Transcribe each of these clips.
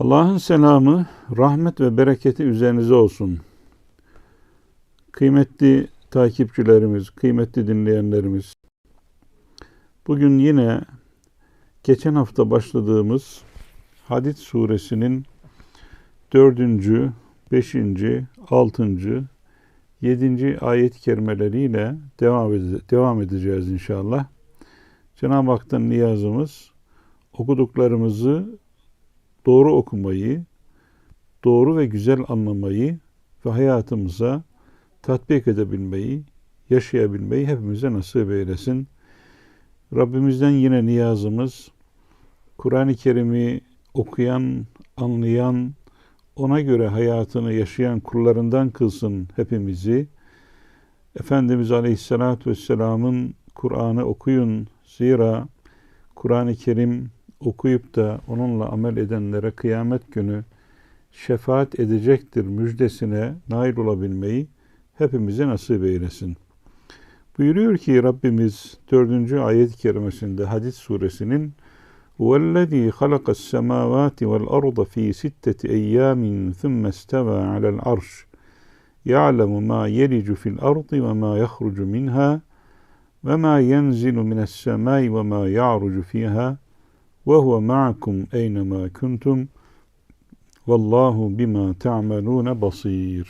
Allah'ın selamı, rahmet ve bereketi üzerinize olsun. Kıymetli takipçilerimiz, kıymetli dinleyenlerimiz, bugün yine geçen hafta başladığımız Hadid suresinin dördüncü, beşinci, altıncı, yedinci ayet-i kerimeleriyle devam, ede- devam edeceğiz inşallah. Cenab-ı Hak'tan niyazımız okuduklarımızı doğru okumayı, doğru ve güzel anlamayı ve hayatımıza tatbik edebilmeyi, yaşayabilmeyi hepimize nasip eylesin. Rabbimizden yine niyazımız Kur'an-ı Kerim'i okuyan, anlayan, ona göre hayatını yaşayan kullarından kılsın hepimizi. Efendimiz Aleyhisselatü Vesselam'ın Kur'an'ı okuyun. Zira Kur'an-ı Kerim okuyup da onunla amel edenlere kıyamet günü şefaat edecektir müjdesine nail olabilmeyi hepimize nasip eylesin. Buyuruyor ki Rabbimiz 4. ayet-i kerimesinde Hadis suresinin وَالَّذ۪ي خَلَقَ السَّمَاوَاتِ وَالْأَرْضَ ف۪ي سِتَّةِ اَيَّامٍ ثُمَّ اسْتَوَى عَلَى الْعَرْشِ يَعْلَمُ مَا يَلِجُ فِي الْأَرْضِ وَمَا يَخْرُجُ مِنْهَا وَمَا يَنْزِلُ مِنَ السَّمَاءِ وَمَا يَعْرُجُ فِيهَا ve huve ma'akum eynema kuntum vallahu bima ta'melune basir.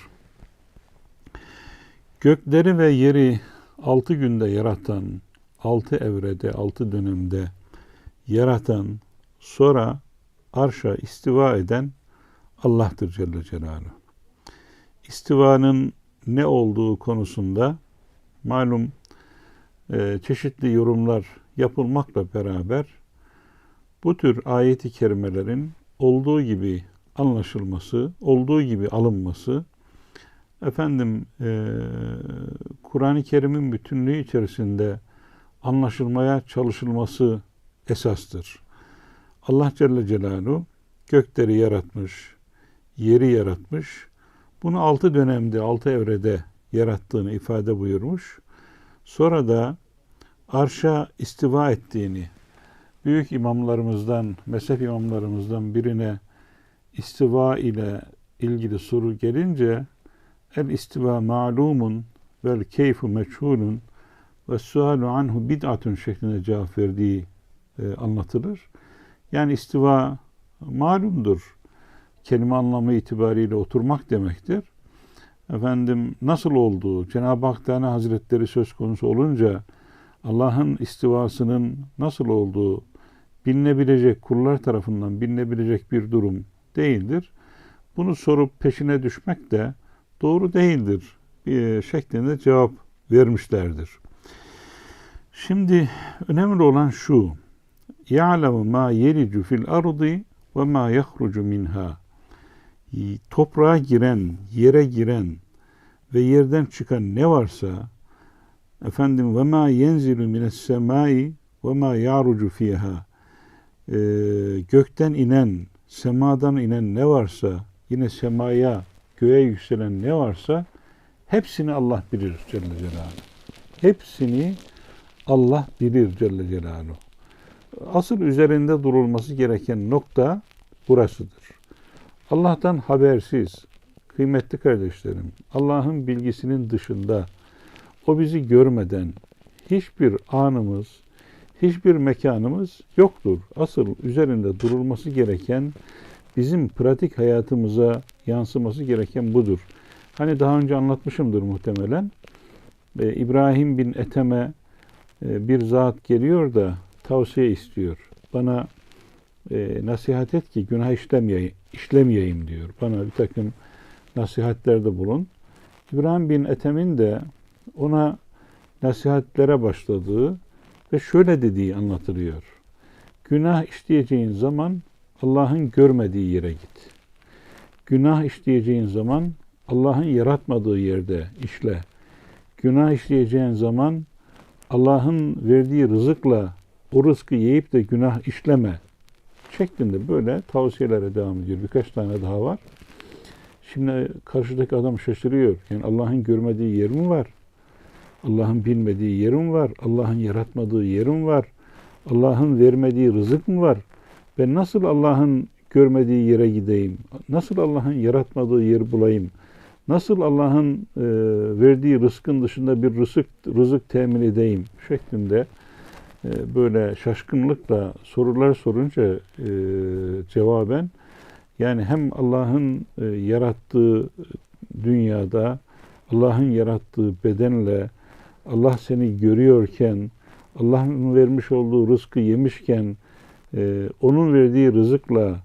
Gökleri ve yeri altı günde yaratan, altı evrede, altı dönemde yaratan, sonra arşa istiva eden Allah'tır Celle Celaluhu. İstivanın ne olduğu konusunda malum e, çeşitli yorumlar yapılmakla beraber bu tür ayeti kerimelerin olduğu gibi anlaşılması, olduğu gibi alınması, efendim e, Kur'an-ı Kerim'in bütünlüğü içerisinde anlaşılmaya çalışılması esastır. Allah Celle Celaluhu gökleri yaratmış, yeri yaratmış, bunu altı dönemde, altı evrede yarattığını ifade buyurmuş. Sonra da arşa istiva ettiğini, büyük imamlarımızdan, mezhep imamlarımızdan birine istiva ile ilgili soru gelince el istiva malumun vel keyfu meçhulun ve sualu anhu bid'atun şeklinde cevap verdiği e, anlatılır. Yani istiva malumdur. Kelime anlamı itibariyle oturmak demektir. Efendim nasıl olduğu, Cenab-ı Hak Teala Hazretleri söz konusu olunca Allah'ın istivasının nasıl olduğu bilinebilecek, kullar tarafından bilinebilecek bir durum değildir. Bunu sorup peşine düşmek de doğru değildir şeklinde cevap vermişlerdir. Şimdi önemli olan şu. Ya'lemu ma yelicu fil ardı ve ma yahrucu minha. Toprağa giren, yere giren ve yerden çıkan ne varsa efendim ve ma yenzilu mines semai ve ma ya'rucu fiha. Ee, gökten inen, semadan inen ne varsa, yine semaya, göğe yükselen ne varsa hepsini Allah bilir Celle Celaluhu. Hepsini Allah bilir Celle Celaluhu. Asıl üzerinde durulması gereken nokta burasıdır. Allah'tan habersiz, kıymetli kardeşlerim, Allah'ın bilgisinin dışında, o bizi görmeden hiçbir anımız, hiçbir mekanımız yoktur. Asıl üzerinde durulması gereken, bizim pratik hayatımıza yansıması gereken budur. Hani daha önce anlatmışımdır muhtemelen. Ee, İbrahim bin Eteme e, bir zat geliyor da tavsiye istiyor. Bana e, nasihat et ki günah işlemeyeyim, işlemeyeyim diyor. Bana bir takım nasihatlerde bulun. İbrahim bin Ethem'in de ona nasihatlere başladığı ve şöyle dediği anlatılıyor. Günah işleyeceğin zaman Allah'ın görmediği yere git. Günah işleyeceğin zaman Allah'ın yaratmadığı yerde işle. Günah işleyeceğin zaman Allah'ın verdiği rızıkla o rızkı yiyip de günah işleme şeklinde böyle tavsiyelere devam ediyor. Birkaç tane daha var. Şimdi karşıdaki adam şaşırıyor. Yani Allah'ın görmediği yer mi var? Allah'ın bilmediği yerim var. Allah'ın yaratmadığı yerim var. Allah'ın vermediği rızık mı var? Ben nasıl Allah'ın görmediği yere gideyim? Nasıl Allah'ın yaratmadığı yer bulayım? Nasıl Allah'ın e, verdiği rızkın dışında bir rızık, rızık temin edeyim? şeklinde e, böyle şaşkınlıkla sorular sorunca e, cevaben yani hem Allah'ın e, yarattığı dünyada Allah'ın yarattığı bedenle Allah seni görüyorken Allah'ın vermiş olduğu rızkı yemişken e, onun verdiği rızıkla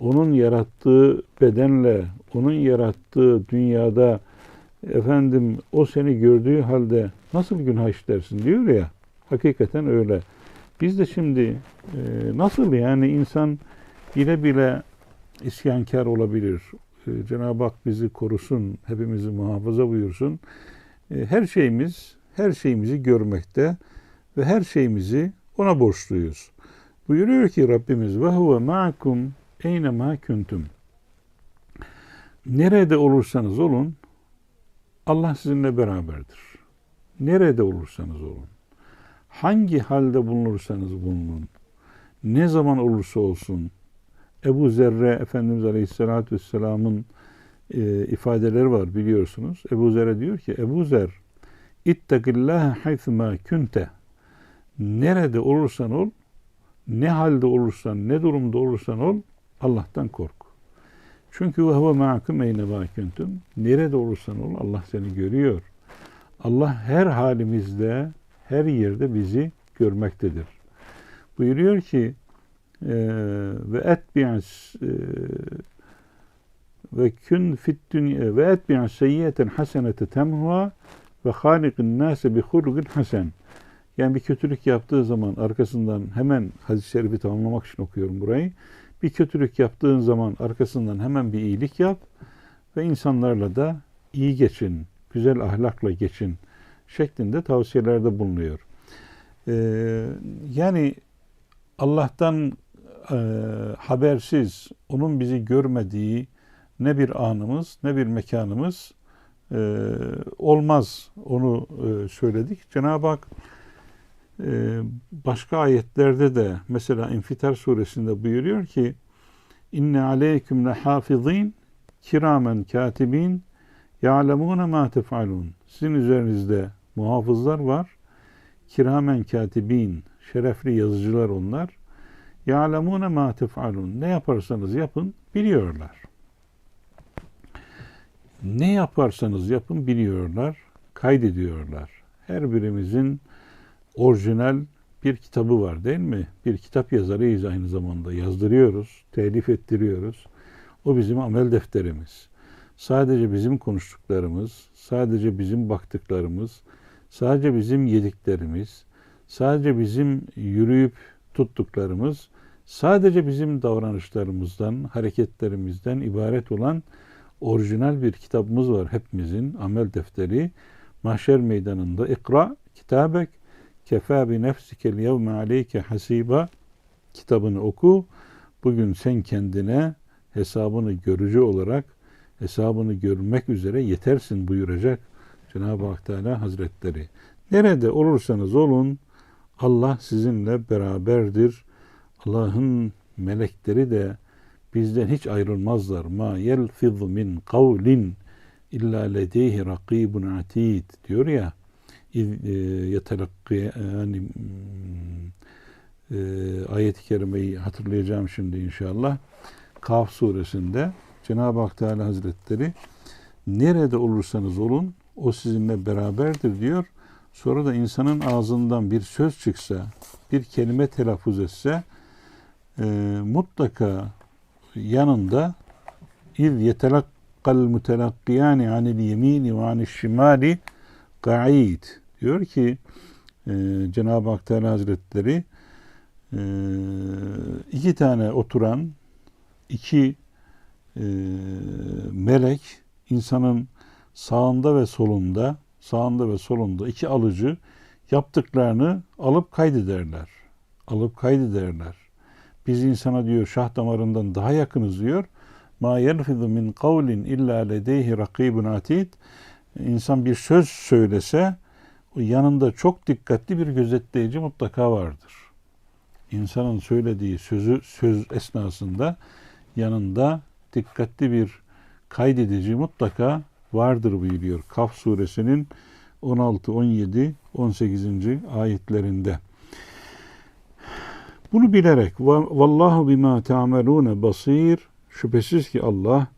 onun yarattığı bedenle onun yarattığı dünyada efendim o seni gördüğü halde nasıl günah işlersin diyor ya hakikaten öyle. Biz de şimdi e, nasıl yani insan bile bile isyankar olabilir. E, Cenab-ı Hak bizi korusun, hepimizi muhafaza buyursun. E, her şeyimiz, her şeyimizi görmekte ve her şeyimizi ona borçluyuz. Buyuruyor ki Rabbimiz ve huve ma'kum eyne ma kuntum. Nerede olursanız olun Allah sizinle beraberdir. Nerede olursanız olun. Hangi halde bulunursanız bulunun. Ne zaman olursa olsun Ebu Zerre Efendimiz Aleyhisselatü Vesselam'ın e, ifadeleri var biliyorsunuz. Ebu Zer'e diyor ki Ebu Zer İttakillâhe haythumâ künte Nerede olursan ol, ne halde olursan, ne durumda olursan ol, Allah'tan kork. Çünkü ve huve ma'akum eyne kuntum. Nerede olursan ol Allah seni görüyor. Allah her halimizde, her yerde bizi görmektedir. Buyuruyor ki e, ve etbi'as e, ve kün fit dünya ve etbi'as seyyiyeten hasenete temhuha ve halikin nase bi hulugin hasen. Yani bir kötülük yaptığı zaman arkasından hemen hadis-i şerifi tamamlamak için okuyorum burayı. Bir kötülük yaptığın zaman arkasından hemen bir iyilik yap ve insanlarla da iyi geçin, güzel ahlakla geçin şeklinde tavsiyelerde bulunuyor. Ee, yani Allah'tan e, habersiz, onun bizi görmediği ne bir anımız ne bir mekanımız e, olmaz. Onu e, söyledik. Cenab-ı Hak e, başka ayetlerde de mesela İnfitar suresinde buyuruyor ki İnne aleyküm lehafizin kiramen katibin ya'lemune ma tef'alun. Sizin üzerinizde muhafızlar var. Kiramen katibin. Şerefli yazıcılar onlar. Ya'lemune ma tef'alun. Ne yaparsanız yapın biliyorlar. Ne yaparsanız yapın biliyorlar, kaydediyorlar. Her birimizin orijinal bir kitabı var değil mi? Bir kitap yazarıyız aynı zamanda. Yazdırıyoruz, telif ettiriyoruz. O bizim amel defterimiz. Sadece bizim konuştuklarımız, sadece bizim baktıklarımız, sadece bizim yediklerimiz, sadece bizim yürüyüp tuttuklarımız, sadece bizim davranışlarımızdan, hareketlerimizden ibaret olan orijinal bir kitabımız var hepimizin amel defteri. Mahşer meydanında ikra kitabek Kefa bi nefsikel yevme aleyke hasiba kitabını oku. Bugün sen kendine hesabını görücü olarak hesabını görmek üzere yetersin buyuracak Cenab-ı Hak Teala Hazretleri. Nerede olursanız olun Allah sizinle beraberdir. Allah'ın melekleri de bizden hiç ayrılmazlar. Ma yelfiz min kavlin illa ledeyhi rakibun atid diyor ya e, yetelakki yani e, ayet-i kerimeyi hatırlayacağım şimdi inşallah. Kaf suresinde Cenab-ı Hak Teala Hazretleri nerede olursanız olun o sizinle beraberdir diyor. Sonra da insanın ağzından bir söz çıksa, bir kelime telaffuz etse e, mutlaka yanında iz yetelakkal mutelakkiyani anil yemini ve anil şimali Ga'id diyor ki e, Cenab-ı Hak Teala Hazretleri e, iki tane oturan iki e, melek insanın sağında ve solunda sağında ve solunda iki alıcı yaptıklarını alıp kaydederler. Alıp kaydederler. Biz insana diyor şah damarından daha yakınız diyor. Ma yelfizu min kavlin illa ledeyhi rakibun atid insan bir söz söylese yanında çok dikkatli bir gözetleyici mutlaka vardır. İnsanın söylediği sözü söz esnasında yanında dikkatli bir kaydedici mutlaka vardır buyuruyor. Kaf suresinin 16, 17, 18. ayetlerinde. Bunu bilerek vallahu bima ta'melune basir şüphesiz ki Allah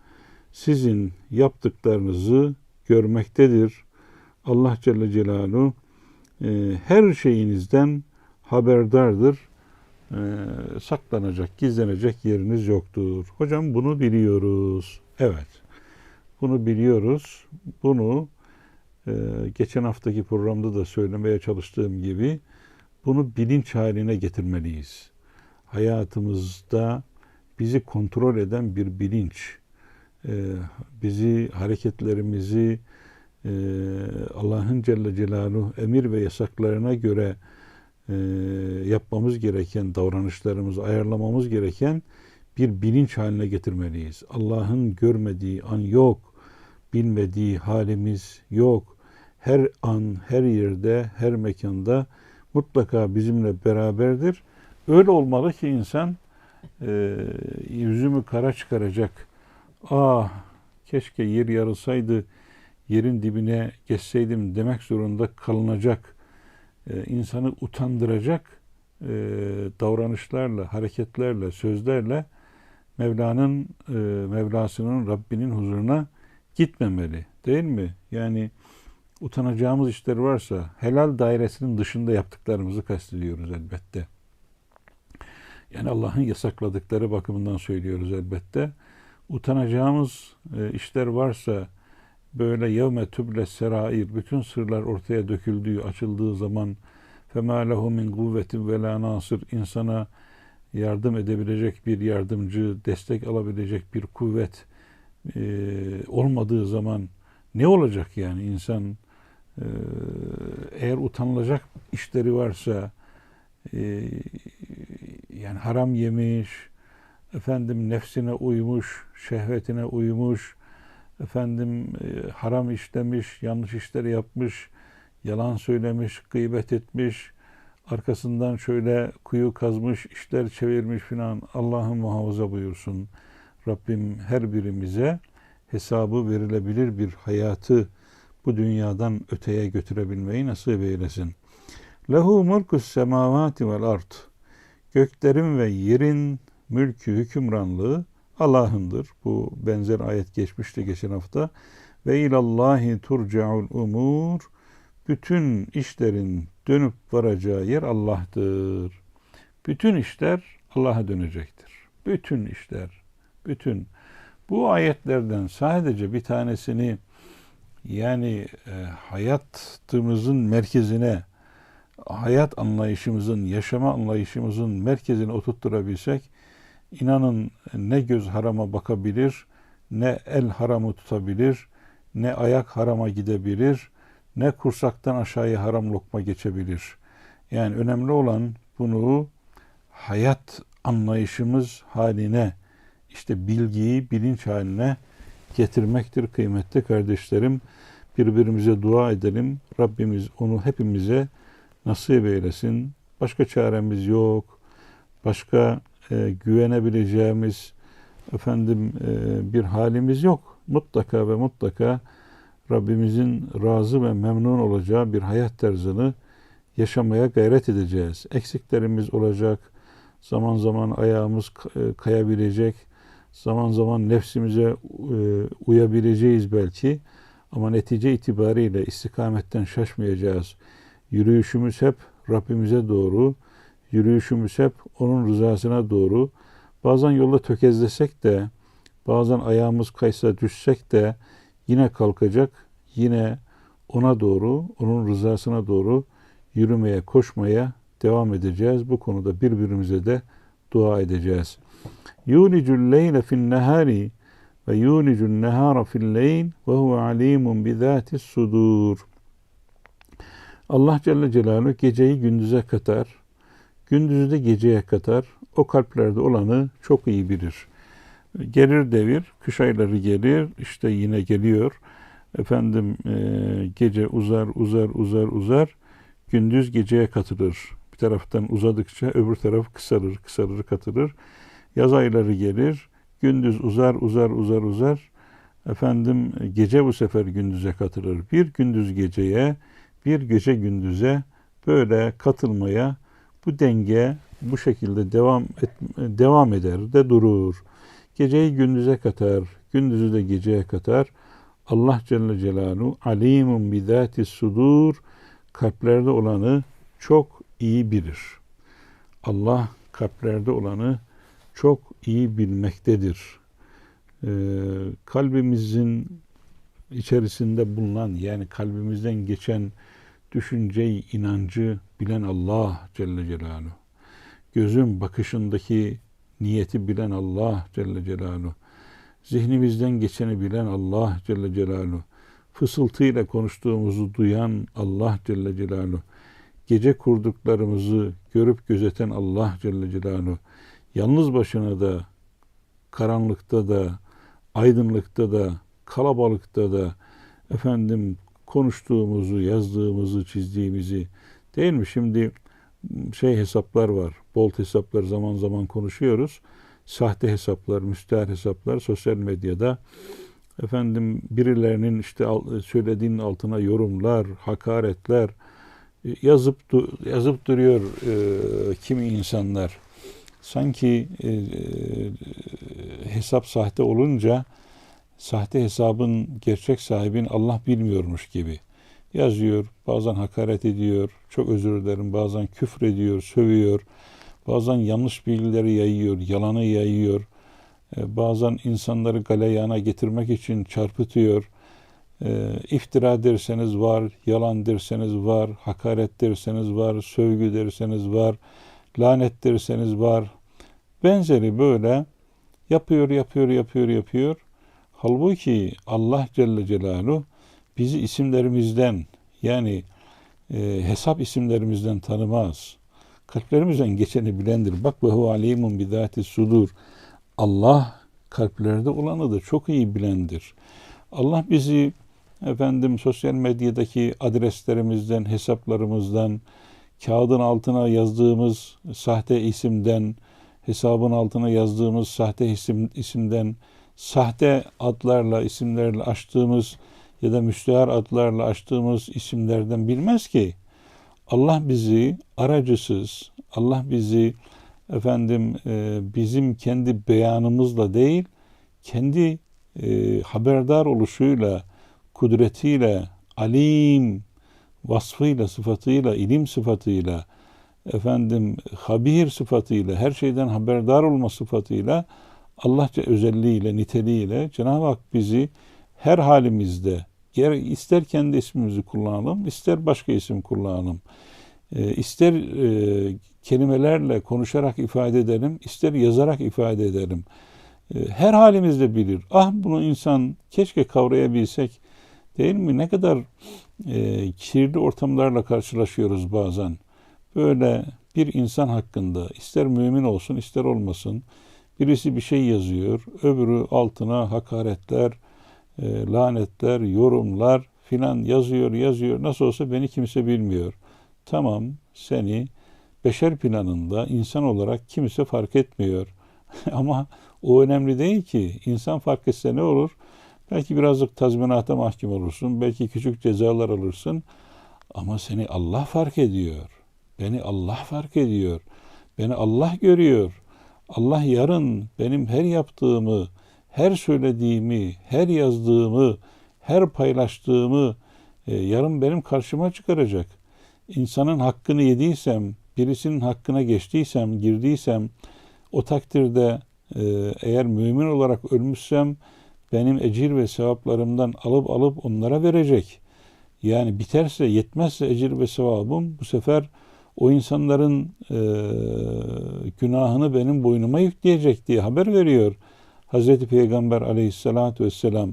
sizin yaptıklarınızı görmektedir. Allah Celle Celaluhu e, her şeyinizden haberdardır. E, saklanacak, gizlenecek yeriniz yoktur. Hocam bunu biliyoruz. Evet. Bunu biliyoruz. Bunu e, geçen haftaki programda da söylemeye çalıştığım gibi bunu bilinç haline getirmeliyiz. Hayatımızda bizi kontrol eden bir bilinç, e, bizi hareketlerimizi e, Allah'ın Celle Celaluhu emir ve yasaklarına göre e, yapmamız gereken davranışlarımızı ayarlamamız gereken bir bilinç haline getirmeliyiz. Allah'ın görmediği an yok, bilmediği halimiz yok. Her an, her yerde, her mekanda mutlaka bizimle beraberdir. Öyle olmalı ki insan e, yüzümü kara çıkaracak. Ah keşke yer yarılsaydı yerin dibine geçseydim demek zorunda kalınacak. E, insanı utandıracak e, davranışlarla, hareketlerle, sözlerle Mevla'nın e, Mevlasının Rabbinin huzuruna gitmemeli. Değil mi? Yani utanacağımız işler varsa helal dairesinin dışında yaptıklarımızı kastediyoruz elbette. Yani Allah'ın yasakladıkları bakımından söylüyoruz elbette. Utanacağımız e, işler varsa böyle yevme tüble serair bütün sırlar ortaya döküldüğü, açıldığı zaman fema lehu min kuvvetin ve la nasır insana yardım edebilecek bir yardımcı, destek alabilecek bir kuvvet e, olmadığı zaman ne olacak yani insan e, eğer utanılacak işleri varsa e, yani haram yemiş, efendim nefsine uymuş, şehvetine uymuş, efendim e, haram işlemiş, yanlış işler yapmış, yalan söylemiş, gıybet etmiş, arkasından şöyle kuyu kazmış, işler çevirmiş filan Allah'ın muhafaza buyursun. Rabbim her birimize hesabı verilebilir bir hayatı bu dünyadan öteye götürebilmeyi nasip eylesin. Lehu mulkus semavati vel ard. Göklerin ve yerin mülkü, hükümranlığı Allah'ındır. Bu benzer ayet geçmişti geçen hafta. Ve ilallahi turcaul umur. Bütün işlerin dönüp varacağı yer Allah'tır. Bütün işler Allah'a dönecektir. Bütün işler, bütün. Bu ayetlerden sadece bir tanesini yani e, hayatımızın merkezine, hayat anlayışımızın, yaşama anlayışımızın merkezine oturtturabilsek, inanın ne göz harama bakabilir, ne el haramı tutabilir, ne ayak harama gidebilir, ne kursaktan aşağıya haram lokma geçebilir. Yani önemli olan bunu hayat anlayışımız haline, işte bilgiyi bilinç haline getirmektir kıymetli kardeşlerim. Birbirimize dua edelim. Rabbimiz onu hepimize nasip eylesin. Başka çaremiz yok. Başka e, güvenebileceğimiz efendim e, bir halimiz yok. Mutlaka ve mutlaka Rabbimizin razı ve memnun olacağı bir hayat tarzını yaşamaya gayret edeceğiz. Eksiklerimiz olacak. Zaman zaman ayağımız e, kayabilecek. Zaman zaman nefsimize e, uyabileceğiz belki. Ama netice itibariyle istikametten şaşmayacağız. Yürüyüşümüz hep Rabbimize doğru, yürüyüşümüz hep onun rızasına doğru. Bazen yolda tökezlesek de, bazen ayağımız kaysa düşsek de yine kalkacak, yine ona doğru, onun rızasına doğru yürümeye, koşmaya devam edeceğiz. Bu konuda birbirimize de dua edeceğiz. Yulicul leyle fin nehari ve yulicul nehara fil leyl ve huve alimun bizatis sudur. Allah Celle Celaluhu geceyi gündüze katar, gündüzü de geceye katar. O kalplerde olanı çok iyi bilir. Gelir devir, kış ayları gelir, işte yine geliyor. Efendim e, gece uzar, uzar, uzar, uzar. Gündüz geceye katılır. Bir taraftan uzadıkça öbür taraf kısalır, kısalır, katılır. Yaz ayları gelir, Gündüz uzar uzar uzar uzar. Efendim gece bu sefer gündüze katılır. Bir gündüz geceye, bir gece gündüze böyle katılmaya bu denge bu şekilde devam et, devam eder de durur. Geceyi gündüze katar, gündüzü de geceye katar. Allah Celle Celaluhu alimun bizati sudur kalplerde olanı çok iyi bilir. Allah kalplerde olanı çok iyi bilmektedir. Ee, kalbimizin içerisinde bulunan yani kalbimizden geçen düşünceyi, inancı bilen Allah Celle Celaluhu. Gözün bakışındaki niyeti bilen Allah Celle Celaluhu. Zihnimizden geçeni bilen Allah Celle Celaluhu. Fısıltıyla konuştuğumuzu duyan Allah Celle Celaluhu. Gece kurduklarımızı görüp gözeten Allah Celle Celaluhu. Yalnız başına da, karanlıkta da, aydınlıkta da, kalabalıkta da efendim konuştuğumuzu, yazdığımızı, çizdiğimizi değil mi? Şimdi şey hesaplar var. Bolt hesaplar zaman zaman konuşuyoruz. Sahte hesaplar, müstehar hesaplar sosyal medyada efendim birilerinin işte söylediğinin altına yorumlar, hakaretler e, yazıp yazıp duruyor e, kimi insanlar. Sanki e, e, hesap sahte olunca sahte hesabın gerçek sahibin Allah bilmiyormuş gibi yazıyor. Bazen hakaret ediyor. Çok özür dilerim. Bazen küfür ediyor, sövüyor. Bazen yanlış bilgileri yayıyor, yalanı yayıyor. E, bazen insanları galeyana getirmek için çarpıtıyor. E, iftira derseniz var, yalan derseniz var, hakaret derseniz var, sövgü derseniz var, lanet derseniz var. Benzeri böyle yapıyor, yapıyor, yapıyor, yapıyor. Halbuki Allah Celle Celaluhu bizi isimlerimizden yani e, hesap isimlerimizden tanımaz. Kalplerimizden geçeni bilendir. Bak ve hu alimun bidati sudur. Allah kalplerde olanı da çok iyi bilendir. Allah bizi efendim sosyal medyadaki adreslerimizden, hesaplarımızdan, kağıdın altına yazdığımız sahte isimden, hesabın altına yazdığımız sahte isim, isimden, sahte adlarla, isimlerle açtığımız ya da müstehar adlarla açtığımız isimlerden bilmez ki. Allah bizi aracısız, Allah bizi efendim e, bizim kendi beyanımızla değil, kendi e, haberdar oluşuyla, kudretiyle, alim vasfıyla, sıfatıyla, ilim sıfatıyla, efendim habir sıfatıyla, her şeyden haberdar olma sıfatıyla, Allahça özelliğiyle, niteliğiyle Cenab-ı Hak bizi her halimizde, ister kendi ismimizi kullanalım, ister başka isim kullanalım, e, ister e, kelimelerle konuşarak ifade edelim, ister yazarak ifade edelim. E, her halimizde bilir. Ah bunu insan keşke kavrayabilsek değil mi? Ne kadar e, kirli ortamlarla karşılaşıyoruz bazen. Böyle bir insan hakkında ister mümin olsun ister olmasın birisi bir şey yazıyor, öbürü altına hakaretler, e, lanetler, yorumlar filan yazıyor, yazıyor. Nasıl olsa beni kimse bilmiyor. Tamam seni beşer planında insan olarak kimse fark etmiyor. Ama o önemli değil ki. İnsan fark etse ne olur? Belki birazcık tazminata mahkum olursun. Belki küçük cezalar alırsın. Ama seni Allah fark ediyor. Beni Allah fark ediyor. Beni Allah görüyor. Allah yarın benim her yaptığımı, her söylediğimi, her yazdığımı, her paylaştığımı e, yarın benim karşıma çıkaracak. İnsanın hakkını yediysem, birisinin hakkına geçtiysem, girdiysem, o takdirde e, eğer mümin olarak ölmüşsem benim ecir ve sevaplarımdan alıp alıp onlara verecek. Yani biterse, yetmezse ecir ve sevabım bu sefer o insanların e, günahını benim boynuma yükleyecek diye haber veriyor. Hazreti Peygamber aleyhissalatü vesselam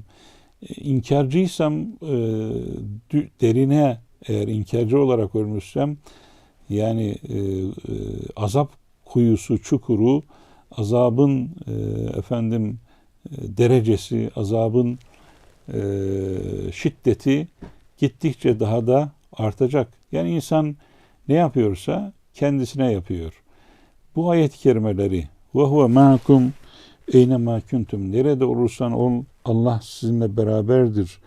e, inkarcıysam e, derine eğer inkarcı olarak ölmüşsem yani e, e, azap kuyusu, çukuru, azabın e, efendim derecesi, azabın e, şiddeti gittikçe daha da artacak. Yani insan ne yapıyorsa kendisine yapıyor. Bu ayet-i kerimeleri ve huve ma'akum Eyne ma kuntum nerede olursan ol Allah sizinle beraberdir.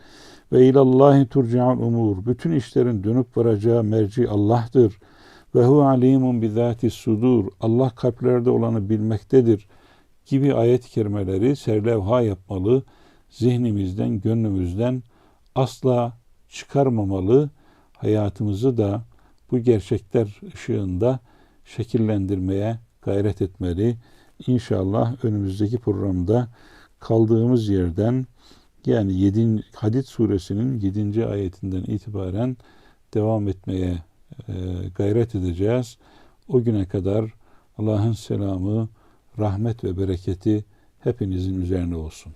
Ve ilallahi turcaul umur. Bütün işlerin dönüp varacağı merci Allah'tır. Ve hu alimun bizati sudur. Allah kalplerde olanı bilmektedir. Gibi ayet-i kerimeleri serlevha yapmalı. Zihnimizden, gönlümüzden asla çıkarmamalı. Hayatımızı da bu gerçekler ışığında şekillendirmeye gayret etmeli. İnşallah önümüzdeki programda kaldığımız yerden yani 7. Hadid suresinin 7. ayetinden itibaren devam etmeye e, gayret edeceğiz. O güne kadar Allah'ın selamı, rahmet ve bereketi hepinizin üzerine olsun.